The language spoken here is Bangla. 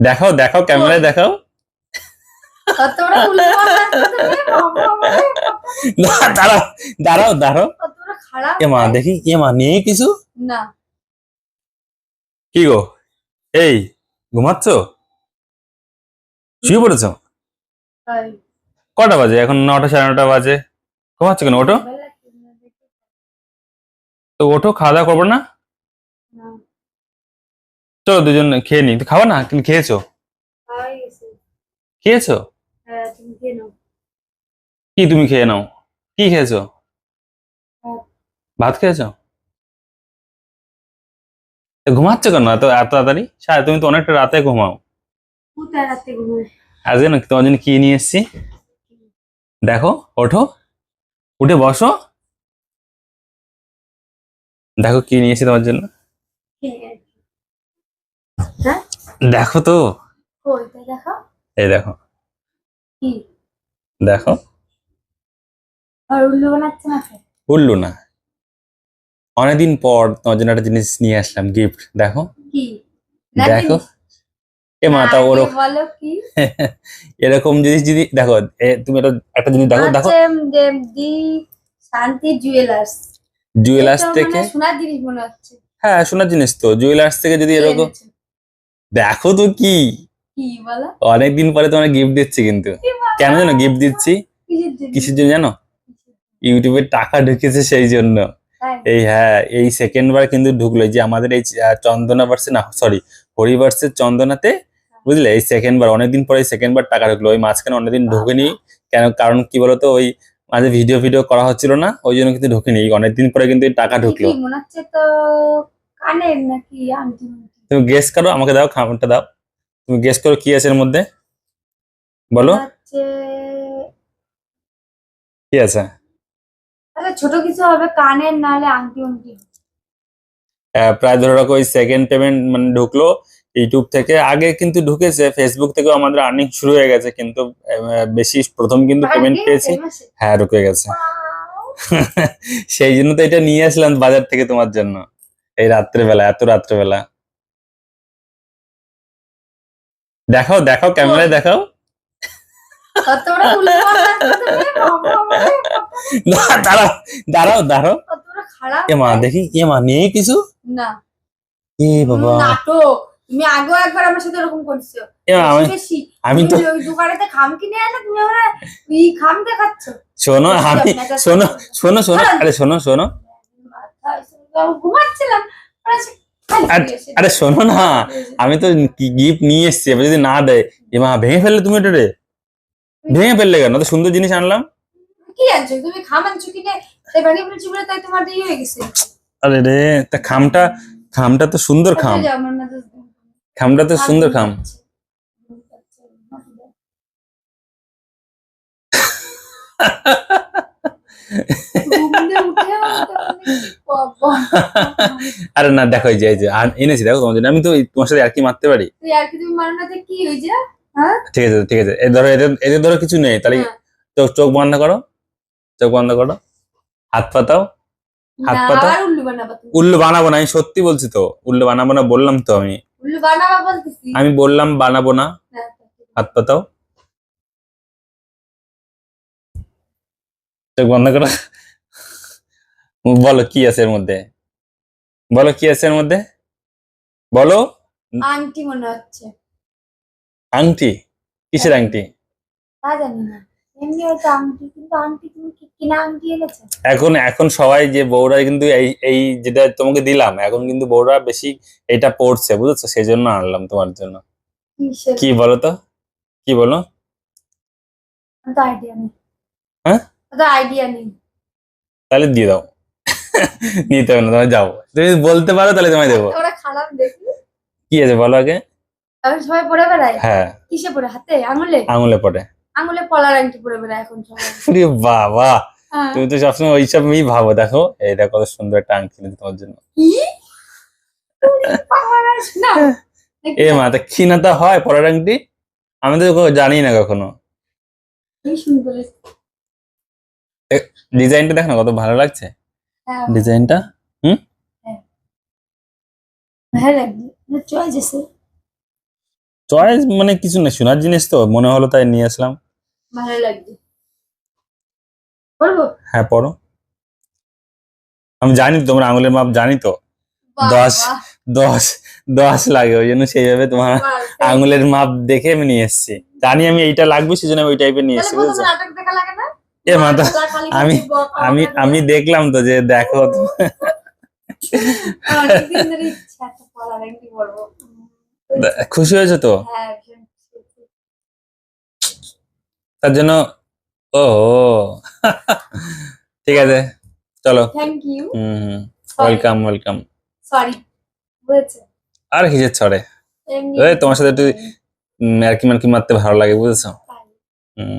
দেখাও দেখাও ক্যামেরায় দেখাও। দাঁড়াও দাঁড়াও দাঁড়াও। এ মা দেখি এ মা নেই কিছু? না। কি গো? এই ঘুমাচ্ছ? শুয়ে পড়েছ? কটা বাজে? এখন নটা সাড়ে নটা বাজে। ঘুমাচ্ছ কেন? ওটো তো ওঠো খাওয়া দাওয়া করব না, চলো দুজন খেয়ে নি। খাব না তুমি খেয়েছো? খেয়েছো? হ্যাঁ, তুমি খেয়ে নাও। কি তুমি খেয়ে নাও? কি খেয়েছো? ভাত। খেয়েছো? ঘুমাচ্ছ কেন এত এত তাড়াতাড়ি? সারা তুমি তো অনেকটা রাতে ঘুমাও। আজকে না তোমার জন্য কি নিয়ে এসছি? দেখো ওঠো উঠে বসো। দেখো কি নিয়ে এসেছি তোমার জন্য? হ্যাঁ? দেখো তো। দেখো। এই দেখো। কি? দেখো। আর উল্লু বানাচ্ছে না অনেকদিন পর তোমার জন্য একটা জিনিস নিয়ে আসলাম গিফট দেখো। কি? দেখো। এ মা তা আগে বলো। কি? এরকম জিনিস যদি দেখো তুমি একটা একটা জিনিস দেখো দেখো। দি শান্তি জুয়েলার্স জুয়েলার্স থেকে সোনার জিনিস মনে হচ্ছে। হ্যাঁ শোনার জিনিস তো। জুয়েলার্স থেকে যদি এরকম? দেখো তো কি। অনেকদিন পরে তোমার গিফট দিচ্ছি কিন্তু। কেন জানো গিফট দিচ্ছি? কিসের জন্য? জানো? ইউটিউবে টাকা ঢুকেছে সেই জন্য। এই হ্যাঁ এই সেকেন্ড বার কিন্তু ঢুকলো। যে আমাদের এই চন্দনা ভার্সে না সরি হরিভার্সের চন্দনাতে বুঝলে? এই সেকেন্ড বার অনেকদিন পরে সেকেন্ড বার টাকা ঢুকলো। ওই মাঝখানে অনেকদিন ঢুকেনি। কেন কারণ কি বলতো? ওই মাঝে ভিডিও ভিডিও করা হচ্ছিল না ওই জন্য কিন্তু ঢুকেনি। অনেকদিন পরে কিন্তু টাকা ঢুকলো। মনে হচ্ছে তো কানের নাকি? তুমি গেস করো আমাকে দাও খাবারটা দাও। তুমি গেস করো কি আছে এর মধ্যে? বলো। কি আছে? আচ্ছা ছোট কিছু হবে কানের নাহলে আংটি আংটি প্রায় ধরে রাখো ওই সেকেন্ড পেমেন্ট মানে ঢুকলো ইউটিউব থেকে। আগে কিন্তু ঢুকেছে ফেসবুক থেকেও আমাদের আর্নিং শুরু হয়ে গেছে কিন্তু বেশি প্রথম কিন্তু পেমেন্ট পেয়েছি। হ্যাঁ ঢুকে গেছে। সেই জন্য তো এটা নিয়ে আসলাম বাজার থেকে তোমার জন্য। এই রাত্রেবেলা এত রাত্রেবেলা। দেখাও দেখাও ক্যামেরায় দেখাও। দাঁড়াও দাঁড়াও দাঁড়াও। মা দেখি। এ মা নেই কিছু? না। এ বাবা। নাটক। তুমি আগেও একবার আমার সাথে এরকম করছ। আমি তো দোকানেতে খাম কিনে তুমি খাম দেখাচ্ছ। শোনো আমি শোনো শোনো শোনো। আরে শোনো শোনো। ঘুমাচ্ছিলাম। আরে- শোনো না আমি তো গিফট নিয়ে এসেছি এবার যদি না দেয় এ মা ভেঙে ফেললে তুমি এটা রে? ভেঙে ফেললে কেন? তো সুন্দর জিনিস আনলাম। কি আনছো? তুমি খাম আনছো কিনে তাই ভেঙে ফেলছি বলে তাই তোমার দিয়ে হয়ে গেছে। আরে রে তা খামটা খামটা তো সুন্দর খাম। খামটা তো সুন্দর খাম। ঘুম দিয়ে উঠে বাবা। আরে না দেখো এই যে এনেছি দেখো তোমার জন্য। আমি তো তোমার সাথে আর কি মারতে পারি? হয়েছে ঠিক আছে ঠিক আছে। এই ধরো এদের এদের ধরো কিছু নেই। তাহলে হ্যাঁ। চোখ চোখ বন্ধ করো। চোখ বন্ধ করো। হাত পাতাও। হাত না পাতা? আবার উল্লু বানাবা তুমি। উল্লু বানাবো না আমি সত্যি বলছি তো। উল্লু বানাবো না বললাম তো আমি। উল্লু বানাবা বলতেছি। আমি বললাম বানাবো না। হ্যাঁ, হাত পাতাও। চোখ বন্ধ করো। বলো কি আছে এর মধ্যে? বলো কি আছে এর মধ্যে? বলো। আংটি মনে হচ্ছে। আংটি? কিসের আংটি? তা জানি না। এমনি হয়তো আংটি কিন্তু আংটি তুমি কি কিনা আংটি এনেছো? এখন এখন সবাই যে বউরা কিন্তু এই এই যেটা তোমাকে দিলাম এখন কিন্তু বউরা বেশি এটা পড়ছে বুঝেছ? সেই জন্য আনলাম তোমার জন্য। কি বলো তো? কি বলো? আইডিয়া নেই। হ্যাঁ? আমার তো আইডিয়া নেই। তাহলে দিয়ে দাও। নিতে হবে না তোমায় যাও। তুমি বলতে পারো তাহলে তোমায় দেবো। ওরা খারাপ দেখি। কি আছে বলো আগে? এখন সবাই পরে বেড়ায় হ্যাঁ। কিসে হাতে? আঙুলে? আঙুলে পড়ে। আঙুলে পলার আংটি বেড়ায় এখন সবাই। বাবা! হ্যাঁ। তুমি তো সবসময় ওইসবই ভাবো দেখো। দেখো কত সুন্দর একটা আংটি তোমার জন্য। এ মা তা ক্ষীণতা হয় পরের আংটি? আমি তো জানি না কখনো। ডিজাইনটা দেখো না কত ভালো লাগছে? হ্যাঁ। ডিজাইনটা? লাগবে। চয়েস আছে। চয়েস মানে কিছু না শোনার জিনিস তো মনে হলো তাই নিয়ে আসলাম। ভালো লাগছে বলব হ্যাঁ পড়ো আমি জানি তোমার আঙুলের মাপ জানি তো। দশ। দশ দশ লাগে ওই জন্য সেইভাবে তোমার আঙুলের মাপ দেখে আমি নিয়ে এসেছি। জানি আমি এইটা লাগবে সেজন্য আমি ওই টাইপের নিয়ে তাহলে এসেছি বুঝেছ? দেখা লাগে না? এ মাথা আমি- আমি আমি দেখলাম তো যে দেখো তো? খুশি হয়েছে তো হ্যাঁ। তার জন্য ও ঠিক আছে চলো. Hmm welcome welcome. হয়েছে। আর কিসের ছড়ে এই, তোমার সাথে একটু- আর কি মার্কি মারতে ভালো লাগে বুঝেছ হুম।